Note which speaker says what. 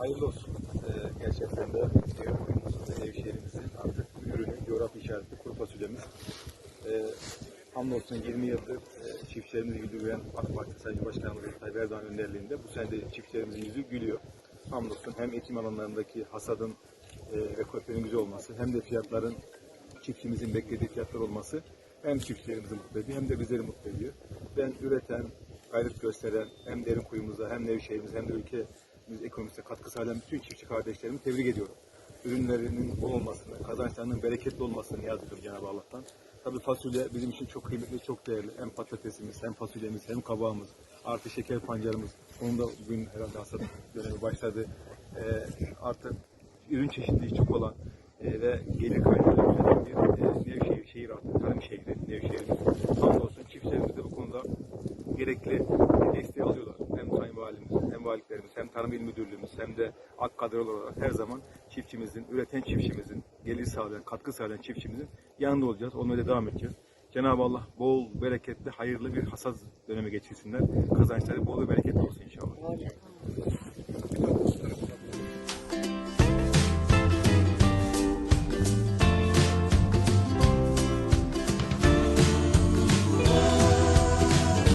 Speaker 1: Hayırlı olsun. Ee, gerçekten de Nevşehir kuyumuzun ve Nevşehir'imizin artık ürünü, coğrafi işaretli kuru fasulyemiz. Ee, hamdolsun 20 yıldır e, çiftçilerimizi güldüren AK Parti Sayın Başkanımız Tayyip Erdoğan önderliğinde bu sene de çiftçilerimizin yüzü gülüyor. Hamdolsun hem ekim alanlarındaki hasadın e, rekortörün güzel olması hem de fiyatların çiftçimizin beklediği fiyatlar olması hem çiftçilerimizi mutlu ediyor hem de bizleri mutlu ediyor. Ben üreten, gayret gösteren hem derin kuyumuza hem Nevşehir'imize hem de ülkemiz ekonomisine katkı sağlayan bütün çiftçi kardeşlerimi tebrik ediyorum. Ürünlerinin bol olmasını, kazançlarının bereketli olmasını niyaz Cenab-ı Allah'tan. Tabii fasulye bizim için çok kıymetli, çok değerli. Hem patatesimiz, hem fasulyemiz, hem kabağımız, artı şeker pancarımız. Onun da bugün herhalde hasat dönemi başladı. Ee, artık ürün çeşitliliği çok olan e, ve gelir kaynağı bir e, Nevşehir şehir artık tarım şehri Nevşehir'imiz. Hamdolsun çiftçilerimiz de bu konuda gerekli desteği alıyorlar. Hem Sayın Valimiz, hem Tarım İl Müdürlüğümüz, hem de AK kadrolar olarak her zaman çiftçimizin, üreten çiftçimizin, gelir sağlayan, katkı sağlayan çiftçimizin yanında olacağız. Olmaya da devam edeceğiz. Cenab-ı Allah bol, bereketli, hayırlı bir hasat dönemi geçirsinler. Kazançları bol ve bereketli olsun inşallah.